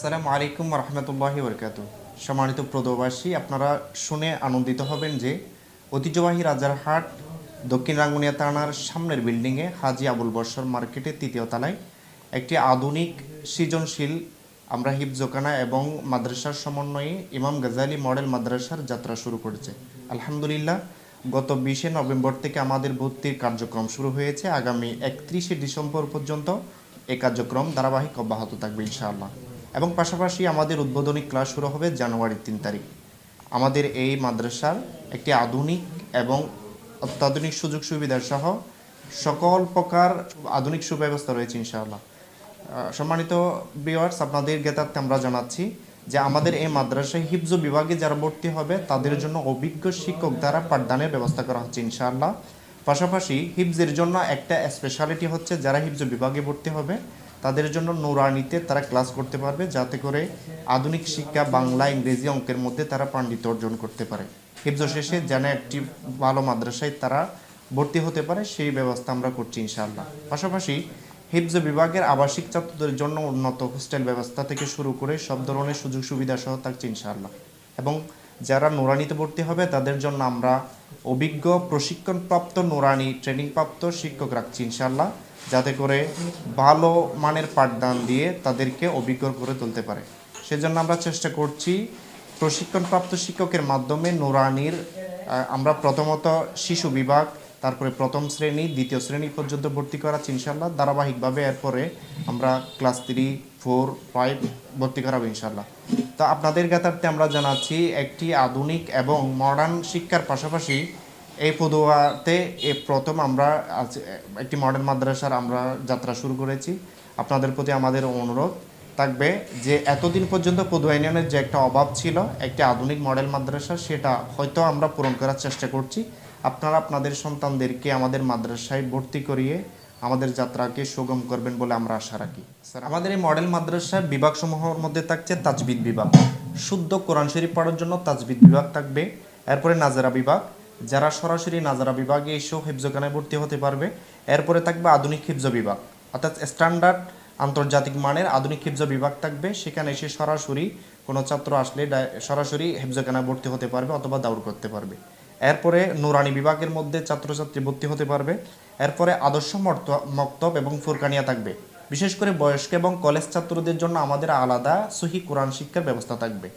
আসসালামু আলাইকুম রহমতুল্লাহি বরকাত সম্মানিত প্রদবাসী, আপনারা শুনে আনন্দিত হবেন যে ঐতিহ্যবাহী রাজারহাট দক্ষিণ রাঙ্গুনিয়া থানার সামনের বিল্ডিংয়ে হাজি আবুল বর্ষর মার্কেটের তৃতীয় তলায় একটি আধুনিক সৃজনশীল আমরা হিফজোকানা এবং মাদ্রাসার সমন্বয়ে ইমাম গাজালি মডেল মাদ্রাসার যাত্রা শুরু করেছে। আলহামদুলিল্লাহ, গত বিশে নভেম্বর থেকে আমাদের ভর্তির কার্যক্রম শুরু হয়েছে। আগামী একত্রিশে ডিসেম্বর পর্যন্ত এ কার্যক্রম ধারাবাহিক অব্যাহত থাকবে ইনশাআল্লাহ। এবং পাশাপাশি আমাদের উদ্বোধনী ক্লাস শুরু হবে জানুয়ারির তিন তারিখ। আমাদের এই মাদ্রাসার একটি আধুনিক এবং অত্যাধুনিক সুযোগ সুবিধা সহ সকল প্রকার আধুনিক সুব্যবস্থা রয়েছে ইনশাআল্লাহ। সম্মানিত ভিউয়ার্স আপনাদের জ্ঞাতার্থে আমরা জানাচ্ছি যে আমাদের এই মাদ্রাসায় হিফজ বিভাগে যারা ভর্তি হবে, তাদের জন্য অভিজ্ঞ শিক্ষক দ্বারা পাঠদানের ব্যবস্থা করা হচ্ছে ইনশাআল্লাহ। পাশাপাশি হিফজের জন্য একটা স্পেশালিটি হচ্ছে যারা হিফজ বিভাগে ভর্তি হবে তাদের জন্য নুরানিতে তারা ক্লাস করতে পারবে, যাতে করে আধুনিক শিক্ষা বাংলা, ইংরেজি অঙ্কের মধ্যে তারা পাণ্ডিত্য অর্জন করতে পারে। হিফজ শেষে যেন একটি ভালো মাদ্রাসায় তারা ভর্তি হতে পারে, সেই ব্যবস্থা আমরা করছি ইনশাআল্লাহ। পাশাপাশি হিফজ বিভাগের আবাসিক ছাত্রদের জন্য উন্নত হোস্টেল ব্যবস্থা থেকে শুরু করে সব ধরনের সুযোগ সুবিধা সহ থাকছে ইনশাআল্লাহ। এবং যারা নোরানিতে ভর্তি হবে, তাদের জন্য আমরা অভিজ্ঞ প্রশিক্ষণপ্রাপ্ত নোরানি, ট্রেনিংপ্রাপ্ত শিক্ষক রাখছি ইনশাআল্লাহ। যাতে করে ভালো মানের পাঠদান দিয়ে তাদেরকে অভিজ্ঞ করে তুলতে পারে। সেজন্য আমরা চেষ্টা করছি প্রশিক্ষণপ্রাপ্ত শিক্ষকের মাধ্যমে নোরানির আমরা প্রথমত শিশু বিভাগ, তারপরে প্রথম শ্রেণি, দ্বিতীয় শ্রেণি পর্যন্ত ভর্তি করাচ্ছি ইনশাল্লাহ ধারাবাহিকভাবে এরপরে আমরা ক্লাস থ্রি, ফোর, ফাইভ ভর্তি করাবো ইনশাল্লাহ তো আপনাদের জ্ঞাতার্থে আমরা জানাচ্ছি, একটি আধুনিক এবং মডার্ন শিক্ষার পাশাপাশি এই পদুয়াতে এ প্রথম আমরা আজ একটি মডার্ন মাদ্রাসার আমরা যাত্রা শুরু করেছি। আপনাদের প্রতি আমাদের অনুরোধ থাকবে যে এতদিন পর্যন্ত পদুয়া ইউনিয়নের যে একটা অভাব ছিল, একটি আধুনিক মডেল মাদ্রাসা, সেটা হয়তো আমরা পূরণ করার চেষ্টা করছি। আপনারা আপনাদের সন্তানদেরকে আমাদের মাদ্রাসায় ভর্তি করিয়ে আমাদের যাত্রাকে সুগম করবেন বলে আমরা আশা রাখি। স্যার, আমাদের এই মডেল মাদ্রাসার বিভাগসমূহের মধ্যে থাকছে তাজবিদ বিভাগ। শুদ্ধ কোরআন শরীফ পড়ার জন্য তাজবিদ বিভাগ থাকবে, এরপরে নাজারা বিভাগ যারা সরাসরি নাজারা বিভাগে এসেও হিফজখানায় ভর্তি হতে পারবে, এরপরে থাকবে আধুনিক হিফজ বিভাগ। অর্থাৎ স্ট্যান্ডার্ড আন্তর্জাতিক মানের আধুনিক হিফজ বিভাগ থাকবে, সেখানে এসে সরাসরি কোনো ছাত্র আসলে সরাসরি হেফজখানায় ভর্তি হতে পারবে অথবা দাউর করতে পারবে। এরপরে নুরানি বিভাগের মধ্যে ছাত্রছাত্রী ভর্তি হতে পারবে। এরপরে আদর্শ মক্তব এবং ফুরকানিয়া থাকবে। বিশেষ করে বয়স্ক এবং কলেজ ছাত্রদের জন্য আমাদের আলাদা সহি কোরআন শিক্ষার ব্যবস্থা থাকবে।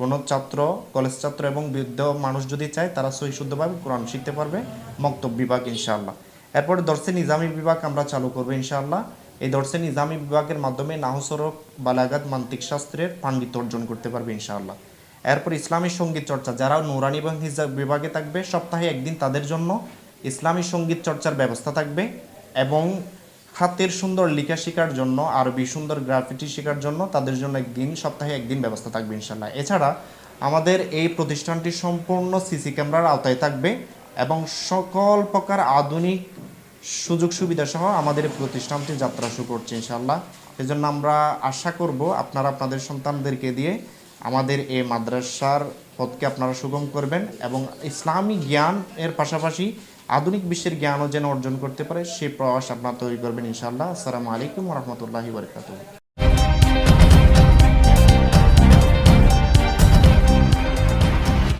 কোনো ছাত্র কলেজ ছাত্র এবং বৃদ্ধ মানুষ যদি চায়, তারা সহি শুদ্ধভাবে কোরআন শিখতে পারবে, মক্তব বিভাগ ইনশাআল্লাহ। এরপরে দর্শে নিজামি বিভাগ আমরা চালু করব ইনশাআল্লাহ। এই দর্শে নিজামি বিভাগের মাধ্যমে নাহসরক, বালাগাত, মান্তিক শাস্ত্রের পাণ্ডিত্য অর্জন করতে পারবে ইনশাআল্লাহ। এরপর ইসলামী সংগীত চর্চা, যারা নুরানি এবং হিজাব বিভাগে থাকবে, সপ্তাহে একদিন তাদের জন্য ইসলামী সংগীত চর্চার ব্যবস্থা থাকবে এবং হাতের সুন্দর লিখা শেখার জন্য, আরবি সুন্দর গ্রাফিটি শেখার জন্য তাদের জন্য একদিন, সপ্তাহে একদিন ব্যবস্থা থাকবে ইনশাল্লাহ এছাড়া আমাদের এই প্রতিষ্ঠানটি সম্পূর্ণ সিসি ক্যামেরার আওতায় থাকবে এবং সকল প্রকার আধুনিক সুযোগ সুবিধা সহ আমাদের প্রতিষ্ঠানটি যাত্রা শুরু করছে ইনশাল্লাহ এজন্য আমরা আশা করব আপনারা আপনাদের সন্তানদেরকে দিয়ে আমাদের এই মাদ্রাসার পথকে আপনারা সুগম করবেন এবং ইসলামী জ্ঞান এর পাশাপাশি আধুনিক বিশ্বের জ্ঞানও যেন অর্জন করতে পারে, সে প্রয়াস আপনারা তৈরি করবেন ইনশাআল্লাহ। আসসালামু আলাইকুম রহমতুল্লাহি বরকাতুহ।